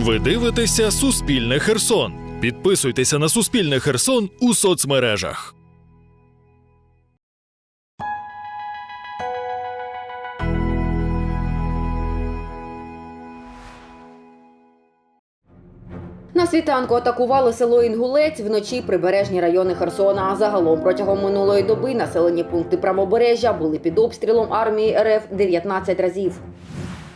Ви дивитеся Суспільне Херсон. Підписуйтеся на Суспільне Херсон у соцмережах. На світанку атакували село Інгулець вночі прибережні райони Херсона. А загалом протягом минулої доби населені пункти правобережжя були під обстрілом армії РФ 19 разів.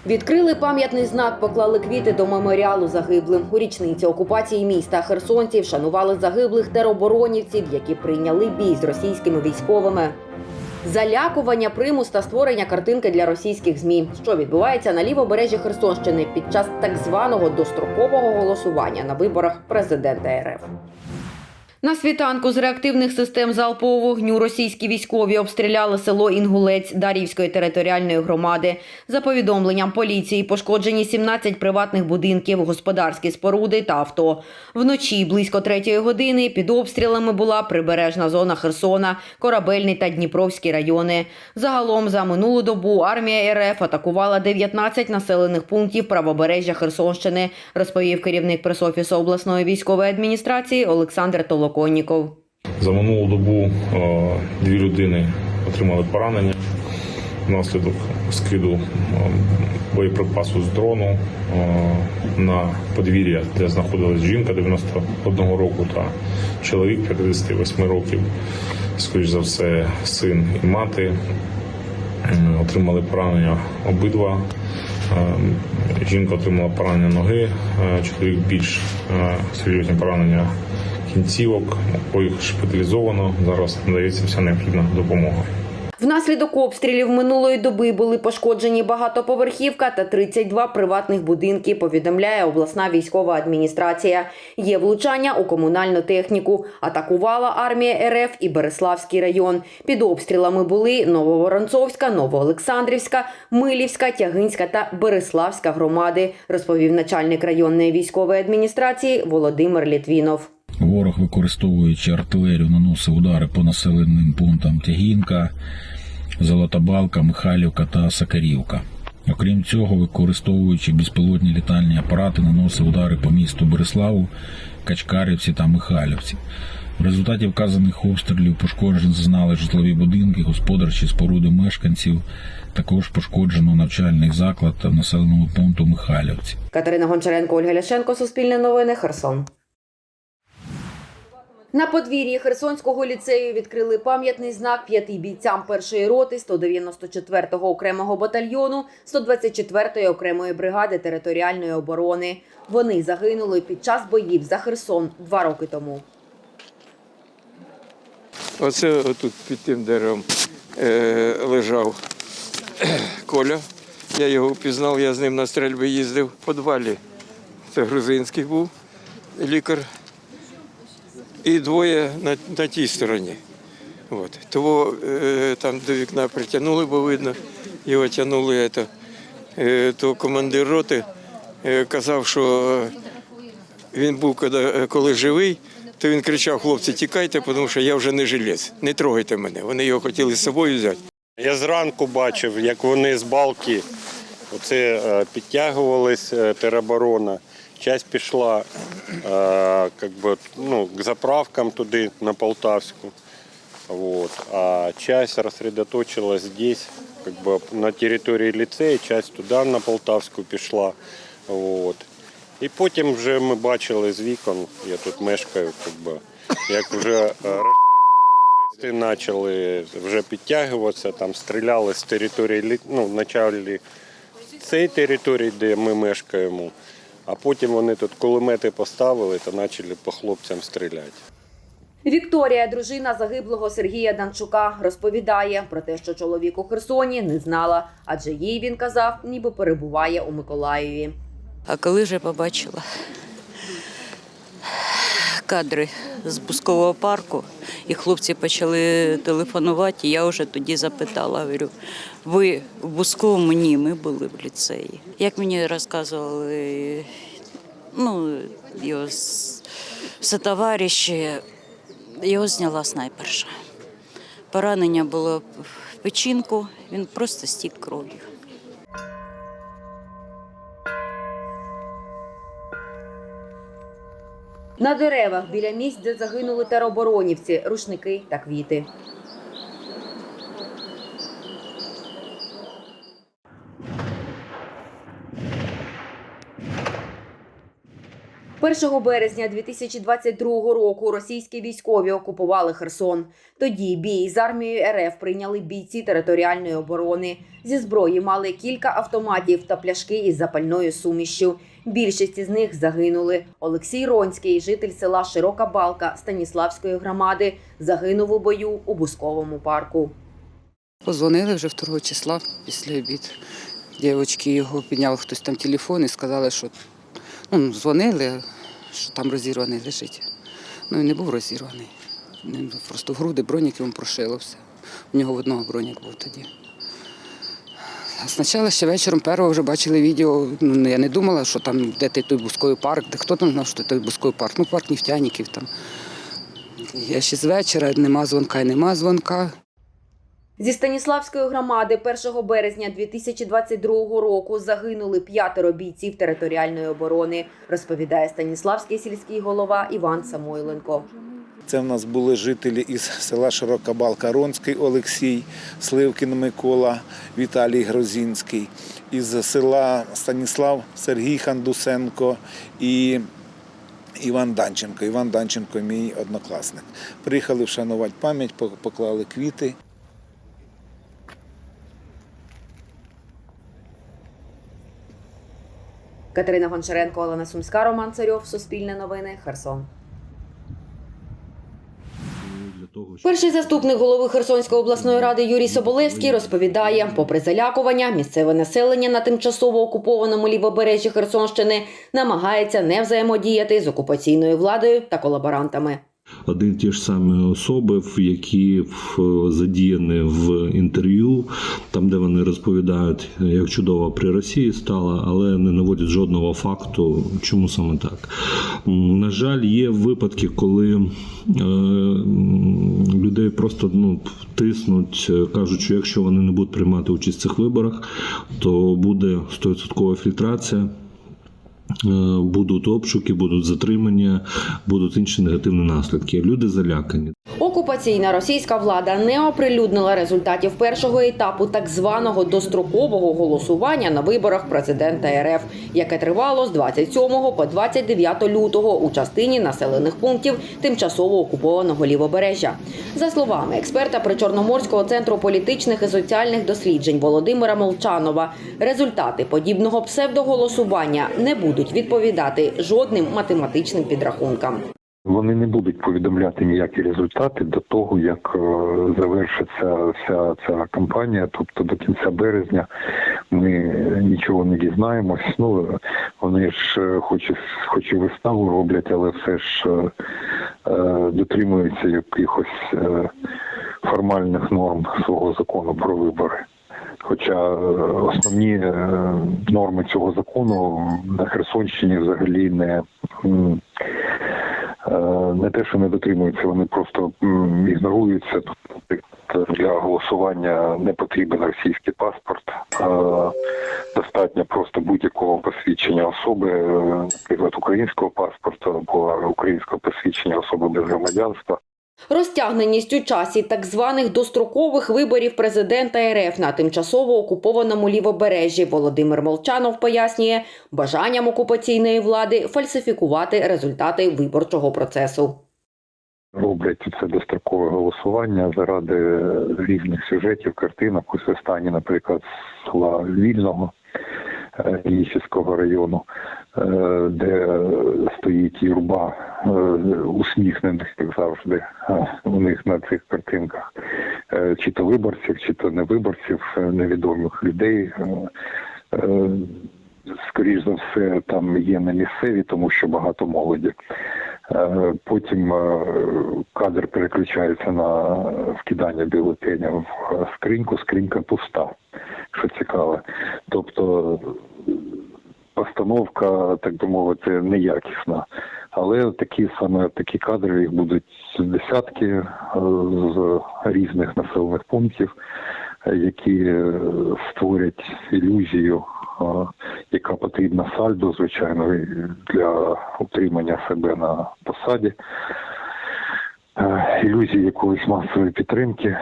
Відкрили пам'ятний знак, поклали квіти до меморіалу загиблим. У річниці окупації міста херсонці вшанували загиблих тероборонівців, які прийняли бій з російськими військовими. Залякування, примус та створення картинки для російських змі, що відбувається на лівобережжі Херсонщини під час так званого дострокового голосування на виборах президента РФ. На світанку з реактивних систем залпового вогню російські військові обстріляли село Інгулець Дарівської територіальної громади. За повідомленням поліції пошкоджені 17 приватних будинків, господарські споруди та авто. Вночі близько третьої години під обстрілами була прибережна зона Херсона, Корабельний та Дніпровський райони. Загалом за минулу добу армія РФ атакувала 19 населених пунктів правобережжя Херсонщини, розповів керівник пресофісу обласної військової адміністрації Олександр Толоконніков. За минулу добу е, дві людини отримали поранення внаслідок скиду е, боєприпасу з дрону е, на подвір'я, де знаходилась жінка 91 року та чоловік 58 років. Скоріш за все, син і мати отримали поранення обидва. Жінка отримала поранення ноги, чоловік більш серйозні поранення кінцівок, обоїх шпиталізовано. Зараз надається вся необхідна допомога. Внаслідок обстрілів минулої доби були пошкоджені багатоповерхівка та 32 приватних будинки. Повідомляє обласна військова адміністрація. Є влучання у комунальну техніку. Атакувала армія РФ і Береславський район. Під обстрілами були Нововоронцовська, Новоолександрівська, Милівська, Тягинська та Береславська громади. Розповів начальник районної військової адміністрації Володимир Літвінов. Ворог, використовуючи артилерію, наносив удари по населеним пунктам Тягінка, Золотобалка, Михайлівка та Сакарівка. Окрім цього, використовуючи безпілотні літальні апарати, наносив удари по місту Береславу, Качкарівці та Михайлівці. В результаті вказаних обстрілів пошкоджень зазнали житлові будинки, господарчі споруди мешканців. Також пошкоджено навчальний заклад та в населеному пункту Михайлівці. Катерина Гончаренко, Ольга Ляшенко, Суспільне новини, Херсон. На подвір'ї Херсонського ліцею відкрили пам'ятний знак п'яти бійцям першої роти 194-го окремого батальйону 124-ї окремої бригади територіальної оборони. Вони загинули під час боїв за Херсон два роки тому. Оце отут під тим деревом е, лежав Коля. Я його впізнав, я з ним на стрельби їздив в підвалі. Це грузинський був лікар. І двоє на, на тій стороні. От. Того е, там до вікна притягнули, бо видно, його тягнули. Е, то командир роти е, казав, що е, він був, коли, коли живий, то він кричав: хлопці, тікайте, тому що я вже не жилець, не трогайте мене. Вони його хотіли з собою взяти. Я зранку бачив, як вони з балки оце, е, підтягувались е, тероборона. Часть пішла е, как би, ну, к заправкам туди, на Полтавську. Вот. А часть рассредоточилась здесь, как бы на території ліцею, часть туди на Полтавську пішла. Вот. І потім вже ми бачили з вікон, я тут мешкаю, как би, як вже е, Рашисти почали вже підтягуватися, там стріляли з території, ну, цієї території, де ми мешкаємо, а потім вони тут кулемети поставили та почали по хлопцям стріляти. Вікторія, дружина загиблого Сергія Данчука, розповідає про те, що чоловік у Херсоні не знала, адже їй він казав, ніби перебуває у Миколаєві. А коли вже побачила кадри з Бускового парку, і хлопці почали телефонувати, я вже тоді запитала, говорю, ви в Бусковому? Ні, ми були в ліцеї. Як мені розказували, ну, його сотовариші, його зняла снайперша. Поранення було в печінку, він просто стік кров'ю. На деревах біля місць, де загинули тероборонівці, рушники та квіти. Першого березня 2022 року російські військові окупували Херсон. Тоді бій з армією РФ прийняли бійці територіальної оборони. Зі зброї мали кілька автоматів та пляшки із запальною сумішшю. Більшість із них загинули. Олексій Ронський, житель села Широка Балка Станіславської громади, загинув у бою у Бусковому парку. Позвонили вже 2 числа після обід. Дівчатки його підняв хтось там телефон і сказали, що ну, дзвонили, що там розірваний лежить. Ну він не був розірваний. Просто в груди бронік йому прошило все. У нього в одного бронік був тоді. Спочатку ще вечором першого вже бачили відео. Ну, я не думала, що там де той, бусковий парк, де хто там знав, що той бусковий парк. Ну, парк нефтяників там. Я ще з вечора, нема дзвонка і нема дзвонка. Зі Станіславської громади 1 березня 2022 року загинули п'ятеро бійців територіальної оборони, розповідає Станіславський сільський голова Іван Самойленко. Це в нас були жителі із села Широка Балка Ронський Олексій, Сливкін Микола, Віталій Грозінський, із села Станіслав Сергій Хандусенко і Іван Данченко. Іван Данченко мій однокласник. Приїхали вшанувати пам'ять, поклали квіти. Катерина Гончаренко, Олена Сумська, Роман Царьов, Суспільне новини, Херсон. Перший заступник голови Херсонської обласної ради Юрій Соболевський розповідає, попри залякування, місцеве населення на тимчасово окупованому лівобережжі Херсонщини намагається не взаємодіяти з окупаційною владою та колаборантами. Один ті ж самі особи, які задіяні в інтерв'ю, там де вони розповідають, як чудово при Росії стало, але не наводять жодного факту, чому саме так. На жаль, є випадки, коли е, людей просто ну, тиснуть, кажуть, що якщо вони не будуть приймати участь в цих виборах, то буде 100% фільтрація. Е, Будуть обшуки, будуть затримання, будуть інші негативні наслідки. Люди залякані. Окупаційна російська влада не оприлюднила результатів першого етапу так званого дострокового голосування на виборах президента РФ, яке тривало з 27 по 29 лютого у частині населених пунктів тимчасово окупованого лівобережжя. За словами експерта Причорноморського центру політичних і соціальних досліджень Володимира Молчанова, результати подібного псевдоголосування не будуть відповідати жодним математичним підрахункам. Вони не будуть повідомляти ніякі результати до того, як е, завершиться вся ця кампанія. Тобто до кінця березня ми нічого не дізнаємось. Ну вони ж е, хоч хоч і виставу роблять, але все ж е, е, дотримуються якихось е, формальних норм свого закону про вибори. Хоча основні норми цього закону на Херсонщині взагалі не не те, що не дотримуються, вони просто ігноруються. Для голосування не потрібен російський паспорт. Е, Достатньо просто будь-якого посвідчення особи, е, наприклад, українського паспорта або українського посвідчення особи без громадянства. Розтягненість у часі так званих дострокових виборів президента РФ на тимчасово окупованому лівобережжі Володимир Молчанов пояснює бажанням окупаційної влади фальсифікувати результати виборчого процесу. роблять це дострокове голосування заради різних сюжетів, картинок. Ось останні, наприклад, села Вільного е, Єсівського району, де стоїть юрба е, усміхнених, як завжди, е, у них на цих картинках, Е, чи то виборців, чи то не виборців, е, невідомих людей. Е, е, Скоріш за все, там є не місцеві, тому що багато молоді. Е, Потім е, кадр переключається на вкидання бюлетеня в е, скриньку, скринька пуста, що цікаве. Тобто постановка, так би мовити, неякісна. Але такі саме такі кадри їх будуть десятки е, з різних населених пунктів, які е, створять ілюзію, е, яка потрібна сальдо, звичайно, для утримання себе на посаді, ілюзії якоїсь масової підтримки.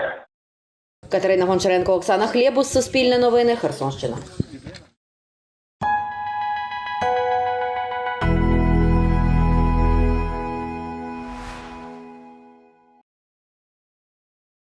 Катерина Гончаренко, Оксана Хлєбус, Суспільне новини, Херсонщина.